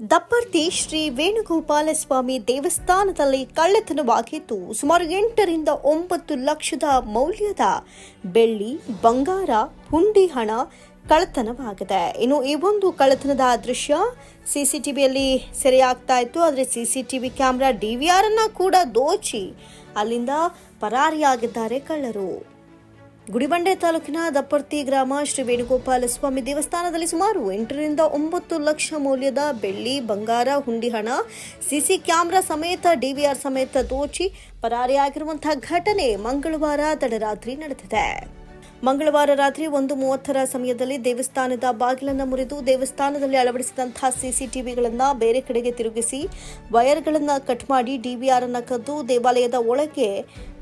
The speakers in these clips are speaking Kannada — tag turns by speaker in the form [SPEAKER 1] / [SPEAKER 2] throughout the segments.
[SPEAKER 1] ದಪ್ಪರ್ತಿ ಶ್ರೀ ವೇಣುಗೋಪಾಲ ಸ್ವಾಮಿ ದೇವಸ್ಥಾನದಲ್ಲಿ ಕಳ್ಳತನವಾಗಿದ್ದು ಸುಮಾರು ಎಂಟರಿಂದ ಒಂಬತ್ತು ಲಕ್ಷದ ಮೌಲ್ಯದ ಬೆಳ್ಳಿ, ಬಂಗಾರ, ಹುಂಡಿ ಹಣ ಕಳ್ಳತನವಾಗಿದೆ. ಇನ್ನು ಈ ಒಂದು ಕಳ್ಳತನದ ದೃಶ್ಯ ಸಿಸಿಟಿವಿಯಲ್ಲಿ ಸೆರೆಯಾಗ್ತಾ ಇತ್ತು. ಆದರೆ ಸಿಸಿಟಿವಿ ಕ್ಯಾಮೆರಾ ಡಿವಿಆರ್ ಅನ್ನ ಕೂಡ ದೋಚಿ ಅಲ್ಲಿಂದ ಪರಾರಿಯಾಗಿದ್ದಾರೆ ಕಳ್ಳರು. ಗುಡಿಬಂಡೆ ತಾಲೂಕಿನ ದಪ್ಪರ್ತಿ ಗ್ರಾಮ ಶ್ರೀ ವೇಣುಗೋಪಾಲ ಸ್ವಾಮಿ ದೇವಸ್ಥಾನದಲ್ಲಿ ಸುಮಾರು ಎಂಟರಿಂದ ಒಂಬತ್ತು ಲಕ್ಷ ಮೌಲ್ಯದ ಬೆಳ್ಳಿ, ಬಂಗಾರ, ಹುಂಡಿ ಹಣ, ಸಿಸಿ ಕ್ಯಾಮೆರಾ ಸಮೇತ, ಡಿವಿಆರ್ ಸಮೇತ ದೋಚಿ ಪರಾರಿಯಾಗಿರುವಂತಹ ಘಟನೆ ಮಂಗಳವಾರ ತಡರಾತ್ರಿ ನಡೆದಿದೆ. ಮಂಗಳವಾರ ರಾತ್ರಿ ಒಂದು ಮೂವತ್ತರ ಸಮಯದಲ್ಲಿ ದೇವಸ್ಥಾನದ ಬಾಗಿಲನ್ನು ಮುರಿದು ದೇವಸ್ಥಾನದಲ್ಲಿ ಅಳವಡಿಸಿದಂತಹ ಸಿಸಿಟಿವಿಗಳನ್ನು ಬೇರೆ ಕಡೆಗೆ ತಿರುಗಿಸಿ ವೈರ್ಗಳನ್ನು ಕಟ್ ಮಾಡಿ ಡಿವಿಆರ್ ಅನ್ನು ಕದ್ದು ದೇವಾಲಯದ ಒಳಗೆ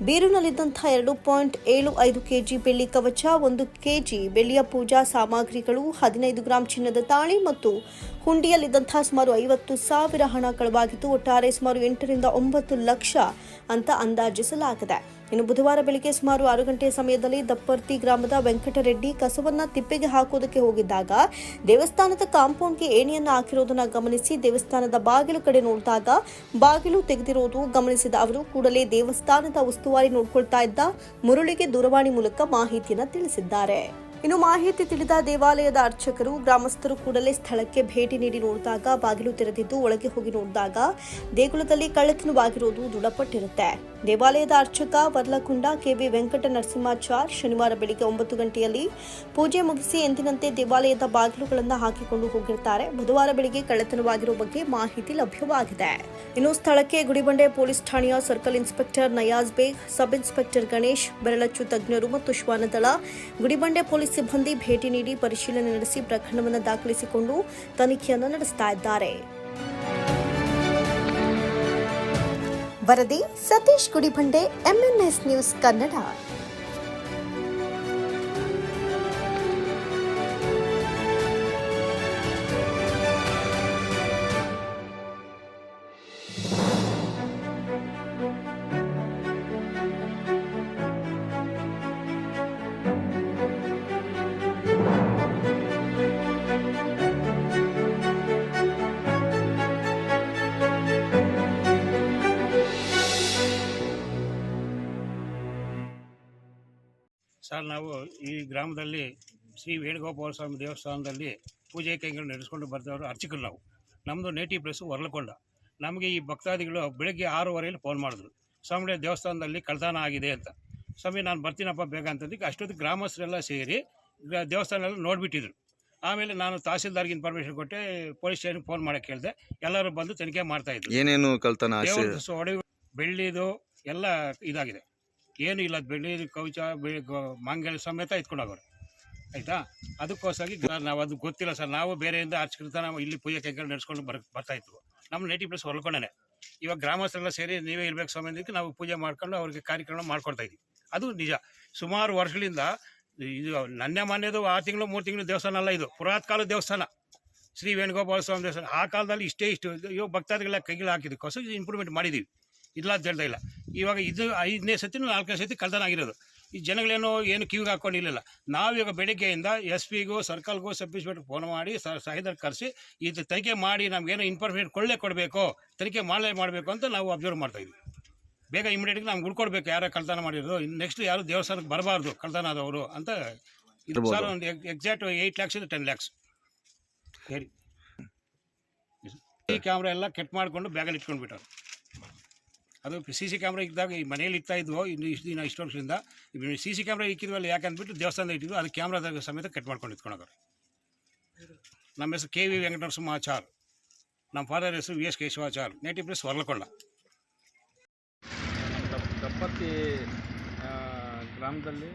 [SPEAKER 1] ಬೀರುನಲ್ಲಿದ್ದಂತಹ ಎರಡು ಪಾಯಿಂಟ್ ಏಳು ಐದು ಕೆಜಿ ಬೆಳ್ಳಿ ಕವಚ, ಒಂದು ಕೆಜಿ ಬೆಳ್ಳಿಯ ಪೂಜಾ ಸಾಮಗ್ರಿಗಳು, ಹದಿನೈದು ಗ್ರಾಂ ಚಿನ್ನದ ತಾಳಿ ಮತ್ತು ಹುಂಡಿಯಲ್ಲಿದ್ದಂತಹ ಸುಮಾರು ಐವತ್ತು ಸಾವಿರ ಹಣ ಕಳವಾಗಿದ್ದು, ಒಟ್ಟಾರೆ ಸುಮಾರು ಎಂಟರಿಂದ ಒಂಬತ್ತು ಲಕ್ಷ ಅಂತ ಅಂದಾಜಿಸಲಾಗಿದೆ. ಇನ್ನು ಬುಧವಾರ ಬೆಳಿಗ್ಗೆ ಸುಮಾರು ಆರು ಗಂಟೆ ಸಮಯದಲ್ಲಿ ದಪ್ಪರ್ತಿ ಗ್ರಾಮದ ವೆಂಕಟರೆಡ್ಡಿ ಕಸವನ್ನ ತಿಪ್ಪೆಗೆ ಹಾಕೋದಕ್ಕೆ ಹೋಗಿದ್ದಾಗ, ದೇವಸ್ಥಾನದ ಕಾಂಪೌಂಡ್ಗೆ ಏಣಿಯನ್ನು ಹಾಕಿರೋದನ್ನ ಗಮನಿಸಿ ದೇವಸ್ಥಾನದ ಬಾಗಿಲು ಕಡೆ ನೋಡಿದಾಗ ಬಾಗಿಲು ತೆಗೆದಿರೋದು ಗಮನಿಸಿದ ಅವರು, ಕೂಡಲೇ ದೇವಸ್ಥಾನದ ಉಸ್ತುವಾರಿ ನೋಡಿಕೊಳ್ತಾ ಇದ್ದ ಮುರುಳಿಗೆ ದೂರವಾಣಿ ಮೂಲಕ ಮಾಹಿತಿಯನ್ನು ತಿಳಿಸಿದ್ದಾರೆ. ಇನ್ನು ಮಾಹಿತಿ ತಿಳಿದ ದೇವಾಲಯದ ಅರ್ಚಕರು ಗ್ರಾಮಸ್ಥರು ಕೂಡಲೇ ಸ್ಥಳಕ್ಕೆ ಭೇಟಿ ನೀಡಿ ನೋಡಿದಾಗ ಬಾಗಿಲು ತೆರೆದಿದ್ದು ಒಳಗೆ ಹೋಗಿ ನೋಡಿದಾಗ ದೇಗುಲದಲ್ಲಿ ಕಳ್ಳತನವಾಗಿರುವುದು ದೃಢಪಟ್ಟಿರುತ್ತೆ. ದೇವಾಲಯದ ಅರ್ಚಕ ವರ್ಲಕುಂಡ ಕೆವಿ ವೆಂಕಟ ನರಸಿಂಹಾಚಾರ್ ಶನಿವಾರ ಬೆಳಿಗ್ಗೆ ಒಂಬತ್ತು ಗಂಟೆಯಲ್ಲಿ ಪೂಜೆ ಮುಗಿಸಿ ಎಂದಿನಂತೆ ದೇವಾಲಯದ ಬಾಗಿಲುಗಳನ್ನು ಹಾಕಿಕೊಂಡು ಹೋಗಿರ್ತಾರೆ. ಬುಧವಾರ ಬೆಳಿಗ್ಗೆ ಕಳ್ಳತನವಾಗಿರುವ ಬಗ್ಗೆ ಮಾಹಿತಿ ಲಭ್ಯವಾಗಿದೆ. ಇನ್ನು ಸ್ಥಳಕ್ಕೆ ಗುಡಿಬಂಡೆ ಪೊಲೀಸ್ ಠಾಣೆಯ circle inspector Nayaz Beg, sub inspector Ganesh, ಬೆರಳಚ್ಚು ತಜ್ಞರು ಮತ್ತು ಶ್ವಾನದಳ ಗುಡಿಬಂಡೆ ಪೊಲೀಸ್ ಸಿಬ್ಬಂದಿ ಭೇಟಿ ನೀಡಿ ಪರಿಶೀಲನೆ ನಡೆಸಿ ಪ್ರಕರಣವನ್ನು ದಾಖಲಿಸಿಕೊಂಡು ತನಿಖೆಯನ್ನು ನಡೆಸ್ತಾ ಇದ್ದಾರೆ. ವರದಿ ಸತೀಶ್ ಗುಡಿಬಂಡೆ ಎಂಎನ್ಎಸ್ ನ್ಯೂಸ್ ಕನ್ನಡ.
[SPEAKER 2] ನಾವು ಈ ಗ್ರಾಮದಲ್ಲಿ ಶ್ರೀ ವೇಣುಗೋಪಾಲ ಸ್ವಾಮಿ ದೇವಸ್ಥಾನದಲ್ಲಿ ಪೂಜೆ ಕೈಗಳು ನಡೆಸ್ಕೊಂಡು ಬರ್ತವರು ಅರ್ಚಕರು ನಾವು. ನಮ್ಮದು ನೇಟಿವ್ ಪ್ಲೇಸ್ ಹೊರಲಕೊಂಡ ನಮಗೆ ಈ ಭಕ್ತಾದಿಗಳು ಬೆಳಗ್ಗೆ ಆರೂವರೆಯಲ್ಲಿ ಫೋನ್ ಮಾಡಿದ್ರು. ಸ್ವಾಮಿ ದೇವಸ್ಥಾನದಲ್ಲಿ ಕಳ್ತನ ಆಗಿದೆ ಅಂತ. ಸ್ವಾಮಿ ನಾನು ಬರ್ತೀನಪ್ಪ ಬೇಗ ಅಂತಂದಕ್ಕೆ ಅಷ್ಟೊತ್ತು ಗ್ರಾಮಸ್ಥರೆಲ್ಲ ಸೇರಿ ದೇವಸ್ಥಾನದಲ್ಲಿ ದೇವಸ್ಥಾನ ಎಲ್ಲ ನೋಡಿಬಿಟ್ಟಿದ್ರು. ಆಮೇಲೆ ನಾನು ತಹಸೀಲ್ದಾರ್ಗೆ ಇನ್ಫಾರ್ಮೇಷನ್ ಕೊಟ್ಟೆ ಪೊಲೀಸ್ ಸ್ಟೇಷನ್ಗೆ ಫೋನ್ ಮಾಡೋಕ್ಕೆ ಹೇಳಿದೆ. ಎಲ್ಲರೂ ಬಂದು ತನಿಖೆ ಮಾಡ್ತಾಯಿದ್ರು
[SPEAKER 3] ಏನೇನು ಕಳ್ತನ
[SPEAKER 2] ಬೆಳ್ಳಿದು ಎಲ್ಲ ಇದಾಗಿದೆ. ಏನು ಇಲ್ಲ, ಬೆಳ್ಳಿ ಕವಚ ಬೆಳಿ ಮಾಂಗಲ್ಯ ಸಮೇತ ಎತ್ಕೊಂಡು ಹೋಗೋರು ಆಯಿತಾ ಅದಕ್ಕೋಸ್ಕರ ನಾವು ಅದು ಗೊತ್ತಿಲ್ಲ ಸರ್. ನಾವು ಬೇರೆಯಿಂದ ಅರ್ಚಕೃತ ನಾವು ಇಲ್ಲಿ ಪೂಜೆ ಕೈಗಳು ನಡೆಸ್ಕೊಂಡು ಬರ್, ಬರ್ತಾ ಇದ್ವು. ನಮ್ಮ ನೇಟಿವ್ ಪ್ಲೇಸ್ ಹೊಲ್ಕೊಂಡೇ ಇವಾಗ ಗ್ರಾಮಸ್ಥರೆಲ್ಲ ಸೇರಿ ನೀವೇ ಇರಬೇಕು ಸ್ವಾಮಿ ನಾವು ಪೂಜೆ ಮಾಡ್ಕೊಂಡು ಅವ್ರಿಗೆ ಕಾರ್ಯಕ್ರಮ ಮಾಡ್ಕೊಡ್ತಾ ಇದ್ವಿ ಅದು ನಿಜ. ಸುಮಾರು ವರ್ಷಗಳಿಂದ ಇದು ನನ್ನ ಮಾನ್ಯದು ಆರು ತಿಂಗಳು, ಮೂರು ತಿಂಗಳು ದೇವಸ್ಥಾನ ಅಲ್ಲ ಇದು. ಪುರಾತ್ ಕಾಲದ ದೇವಸ್ಥಾನ. ಶ್ರೀ ವೇಣುಗೋಪಾಲ ಸ್ವಾಮಿ ದೇವಸ್ಥಾನ. ಆ ಕಾಲದಲ್ಲಿ ಇಷ್ಟೇ ಇಷ್ಟು. ಇವಾಗ ಭಕ್ತಾದಿಗಳ ಕೈಗಳು ಹಾಕಿದ್ದಕ್ಕೋಸ್ಕರ ಇಂಪ್ರೂವ್ಮೆಂಟ್ ಮಾಡಿದ್ದೀವಿ. ಇಲ್ಲ ಅಂತ ಹೇಳ್ತಾ ಇಲ್ಲ. ಇವಾಗ ಇದು ಐದನೇ ಸತಿ ನಾಲ್ಕನೇ ಸತಿ ಕಳ್ತನಾಗಿರೋದು. ಈ ಜನಗಳೇನೋ ಏನು ಕಿವಿಗೆ ಹಾಕೊಂಡಿರಲಿಲ್ಲ. ಇವಾಗ ಬೆಳಗ್ಗೆಯಿಂದ ಎಸ್ ಪಿಗೂ ಸರ್ಕಲ್ಗೂ ಸಬ್ ಇನ್ಸ್ಪೆಕ್ಟರ್ ಫೋನ್ ಮಾಡಿ ಸಹಿದರ್ ಕರೆಸಿ ಇದು ತನಿಖೆ ಮಾಡಿ ನಮಗೇನೋ ಇನ್ಫಾರ್ಮೇಷನ್ ಕೊಳ್ಳೆ ಕೊಡಬೇಕು ತನಿಖೆ ಮಾಡಲೇ ಮಾಡಬೇಕು ಅಂತ ನಾವು ಅಬ್ಸರ್ವ್ ಮಾಡ್ತಾ ಇದ್ವಿ. ಬೇಗ ಇಮಿಡಿಯೇಟ್ಗೆ ನಮ್ಗೆ ಉಳ್ಕೊಡ್ಬೇಕು ಯಾರೋ ಕಳ್ತನ ಮಾಡಿರೋದು. ನೆಕ್ಸ್ಟ್ ಯಾರು ದೇವಸ್ಥಾನಕ್ಕೆ ಬರಬಾರ್ದು ಕಳ್ತನ ಆದವರು ಅಂತ ಇದು ಸರ್ ಒಂದು ಎಕ್ಸಾಕ್ಟ್ ಏಯ್ಟ್ ಲ್ಯಾಕ್ಸ್ ಇದು ಟೆನ್ ಲ್ಯಾಕ್ಸ್. ಹೇಳಿ. ಈ ಕ್ಯಾಮ್ರಾ ಎಲ್ಲ ಕೆಟ್ ಮಾಡಿಕೊಂಡು ಬ್ಯಾಗಲ್ಲಿ ಇಟ್ಕೊಂಡು ಬಿಟ್ಟರು ಅದು ಸಿ ಸಿ ಕ್ಯಾಮ್ರಾ ಇದ್ದಾಗ ಈ ಮನೇಲಿ ಇರ್ತಾ ಇದ್ವು, ಇನ್ನು ಇಷ್ಟು ದಿನ ಇಷ್ಟು ವರ್ಷದಿಂದ ಸಿ ಸಿ ಕ್ಯಾಮ್ರಾ ಇಕ್ಕಿದ್ವಲ್ಲ ಯಾಕೆ ಅಂದ್ಬಿಟ್ಟು ದೇವಸ್ಥಾನದ ಇಟ್ಟಿದ್ವು ಅದು ಕ್ಯಾಮ್ರಾದಾಗ ಸಮೇತ ಕಟ್ ಮಾಡ್ಕೊಂಡು ಇಟ್ಕೊಂಡೋರು ನಮ್ಮ ಹೆಸರು ಕೆ ವಿ ವೆಂಕಟನರಸಿಂಹಾಚಾರ್ ನಮ್ಮ ಫಾದರ್ ಹೆಸರು V S Keshavachar. Native place Horalakonda
[SPEAKER 4] ದಂಪತಿ ಗ್ರಾಮದಲ್ಲಿ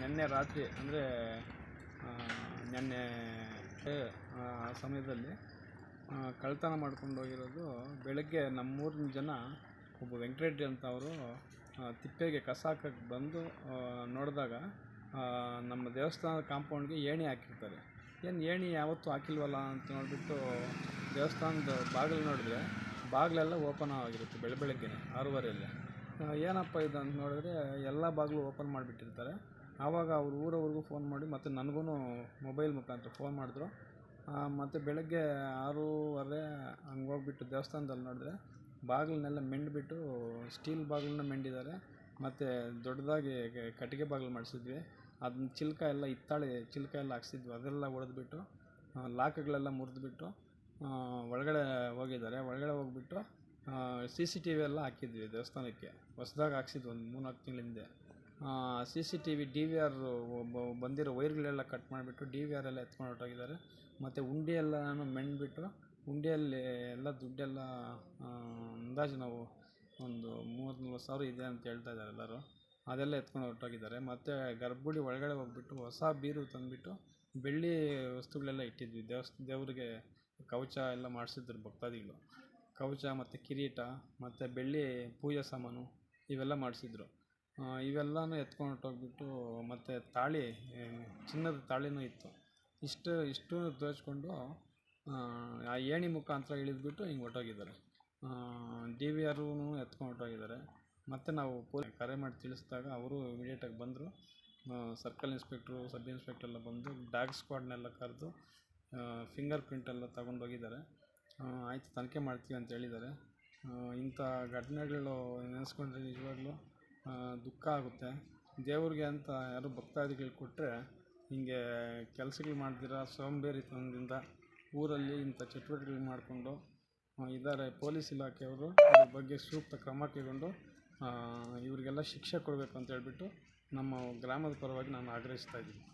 [SPEAKER 4] ನಿನ್ನೆ ರಾತ್ರಿ, ಅಂದರೆ ನಿನ್ನೆ ಸಮಯದಲ್ಲಿ ಆ, ಕಳ್ತನ ಮಾಡ್ಕೊಂಡು ಹೋಗಿರೋದು ಬೆಳಗ್ಗೆ ನಮ್ಮೂರಿನ ಜನ ಒಬ್ಬ ವೆಂಕಟರೆಡ್ಡಿ ಅಂತ ಅವರು ತಿಪ್ಪೆಗೆ ಕಸ ಹಾಕಕ್ಕೆ ಬಂದು ನೋಡಿದಾಗ ನಮ್ಮ ದೇವಸ್ಥಾನದ ಕಾಂಪೌಂಡ್ಗೆ ಏಣಿ ಹಾಕಿರ್ತಾರೆ. ಏನು ಏಣಿ ಯಾವತ್ತೂ ಹಾಕಿಲ್ವಲ್ಲ ಅಂತ ನೋಡಿಬಿಟ್ಟು ದೇವಸ್ಥಾನದ ಬಾಗಿಲು ನೋಡಿದ್ರೆ ಬಾಗಿಲೆಲ್ಲ ಓಪನ್ ಆಗಿರುತ್ತೆ ಬೆಳ ಬೆಳಗ್ಗೆನೆ ಆರೂವರೆಯಲ್ಲಿ. ಏನಪ್ಪ ಇದು ಅಂತ ನೋಡಿದ್ರೆ ಎಲ್ಲ ಬಾಗಿಲು ಓಪನ್ ಮಾಡಿಬಿಟ್ಟಿರ್ತಾರೆ. ಆವಾಗ ಅವ್ರ ಊರವ್ರಿಗೂ ಫೋನ್ ಮಾಡಿ ಮತ್ತು ನನಗೂ ಮೊಬೈಲ್ ಮುಖಾಂತರ ಫೋನ್ ಮಾಡಿದ್ರು. ಮತ್ತು ಬೆಳಗ್ಗೆ ಆರೂವರೆ ಹಂಗೆ ಹೋಗ್ಬಿಟ್ಟು ದೇವಸ್ಥಾನದಲ್ಲಿ ನೋಡಿದ್ರೆ ಬಾಗಿಲನ್ನೆಲ್ಲ ಮೆಂಡ್ಬಿಟ್ಟು ಸ್ಟೀಲ್ ಬಾಗಿಲನ್ನ ಮೆಂಡಿದ್ದಾರೆ. ಮತ್ತು ದೊಡ್ಡದಾಗಿ ಕಟ್ಟಿಗೆ ಬಾಗಿಲು ಮಾಡಿಸಿದ್ವಿ. ಅದನ್ನ ಚಿಲ್ಕ ಎಲ್ಲ ಹಿತ್ತಾಳೆ ಚಿಲ್ಕ ಎಲ್ಲ ಹಾಕ್ಸಿದ್ವಿ. ಅದೆಲ್ಲ ಹೊಡೆದ್ಬಿಟ್ಟು ಲಾಕ್ಗಳೆಲ್ಲ ಮುರಿದ್ಬಿಟ್ಟು ಒಳಗಡೆ ಹೋಗಿದ್ದಾರೆ. ಒಳಗಡೆ ಹೋಗ್ಬಿಟ್ಟು ಸಿ ಸಿ ಟಿ ವಿ ಎಲ್ಲ ಹಾಕಿದ್ವಿ ದೇವಸ್ಥಾನಕ್ಕೆ. ಹೊಸ್ದಾಗಿ ಹಾಕ್ಸಿದ್ವಿ ಒಂದು ಮೂರ್ನಾಲ್ಕು ತಿಂಗಳ ಹಿಂದೆ C C T V, D V R ಬಂದಿರೋ ವೈರ್ಗಳೆಲ್ಲ ಕಟ್ ಮಾಡಿಬಿಟ್ಟು ಡಿ ವಿ ಆರ್ ಎಲ್ಲ ಎತ್ಕೊಂಡು ಹೊರಟೋಗಿದ್ದಾರೆ. ಮತ್ತು ಉಂಡೆ ಎಲ್ಲನೂ ಮೆಂಡ್ಬಿಟ್ಟು ಉಂಡೆಯಲ್ಲಿ ಎಲ್ಲ ದುಡ್ಡೆಲ್ಲ ಅಂದಾಜು ನಾವು ಒಂದು ಮೂವತ್ತು ನಲ್ವತ್ತು ಸಾವಿರ ಇದೆ ಅಂತ ಹೇಳ್ತಾ ಇದ್ದಾರೆ ಎಲ್ಲರೂ. ಅದೆಲ್ಲ ಎತ್ಕೊಂಡು ಹೊರಟೋಗಿದ್ದಾರೆ. ಮತ್ತು ಗರ್ಭಗುಡಿ ಒಳಗಡೆ ಹೋಗ್ಬಿಟ್ಟು ಹೊಸ ಬೀರು ತಂದುಬಿಟ್ಟು ಬೆಳ್ಳಿ ವಸ್ತುಗಳೆಲ್ಲ ಇಟ್ಟಿದ್ವಿ. ದೇವಸ್, ದೇವರಿಗೆ ಕವಚ ಎಲ್ಲ ಮಾಡಿಸಿದ್ರು ಭಕ್ತಾದಿಗಳು. ಕವಚ ಮತ್ತು ಕಿರೀಟ, ಮತ್ತು ಬೆಳ್ಳಿ ಪೂಜಾ ಸಾಮಾನು ಇವೆಲ್ಲ ಮಾಡಿಸಿದ್ರು. ಇವೆಲ್ಲನೂ ಎತ್ಕೊಂಡು ಹೊರಟೋಗ್ಬಿಟ್ಟು ಮತ್ತು ತಾಳಿ ಚಿನ್ನದ ತಾಳಿನೂ ಇತ್ತು. ಇಷ್ಟು ಇಷ್ಟು ದೋಚ್ಕೊಂಡು, ಆ ಏಣಿ ಮುಖಾಂತರ ಇಳಿದ್ಬಿಟ್ಟು ಹಿಂಗೆ ಹೊರ್ಟೋಗಿದ್ದಾರೆ. ಡಿ ವಿ ಆರ್ನೂ ಎತ್ಕೊಂಡು ಹೊರ್ಟೋಗಿದ್ದಾರೆ. ಮತ್ತು ನಾವು ಪೊಲೀಸ್ ಕರೆ ಮಾಡಿ ತಿಳಿಸಿದಾಗ ಅವರು ಇಮಿಡಿಯೇಟಾಗಿ ಬಂದರು. ಸರ್ಕಲ್ ಇನ್ಸ್ಪೆಕ್ಟ್ರು, ಸಬ್ ಇನ್ಸ್ಪೆಕ್ಟರ್ ಎಲ್ಲ ಬಂದು ಡಾಗ್ ಸ್ಕ್ವಾಡ್ನೆಲ್ಲ ಕರೆದು ಫಿಂಗರ್ ಪ್ರಿಂಟ್ ಎಲ್ಲ ತಗೊಂಡೋಗಿದ್ದಾರೆ ಆಯಿತು, ತನಿಖೆ ಮಾಡ್ತೀವಿ ಅಂತ ಹೇಳಿದ್ದಾರೆ. ಇಂಥ ಘಟನೆಗಳು ನೆನೆಸ್ಕೊಂಡ್ರೆ ನಿಜವಾಗ್ಲೂ ದುಃಖ ಆಗುತ್ತೆ. ದೇವ್ರಿಗೆ ಅಂತ ಯಾರು ಭಕ್ತಾದಿಗಳು ಕೊಟ್ಟರೆ ಹೀಗೆ ಕೆಲಸಗಳು ಮಾಡ್ದಿರ, ಸೋಂಬೇರಿತನದಿಂದ ಊರಲ್ಲಿ ಇಂಥ ಚಟುವಟಿಕೆಗಳು ಮಾಡಿಕೊಂಡು ಇದ್ದಾರೆ ಪೊಲೀಸ್ ಇಲಾಖೆಯವರು, ಇದ್ರ ಬಗ್ಗೆ ಸೂಕ್ತ ಕ್ರಮ ಕೈಗೊಂಡು ಇವರಿಗೆಲ್ಲ ಶಿಕ್ಷೆ ಕೊಡಬೇಕು ಅಂತ ಹೇಳ್ಬಿಟ್ಟು ನಮ್ಮ ಗ್ರಾಮದ ಪರವಾಗಿ ನಾನು ಆಗ್ರಹಿಸ್ತಾ ಇದ್ದೀನಿ.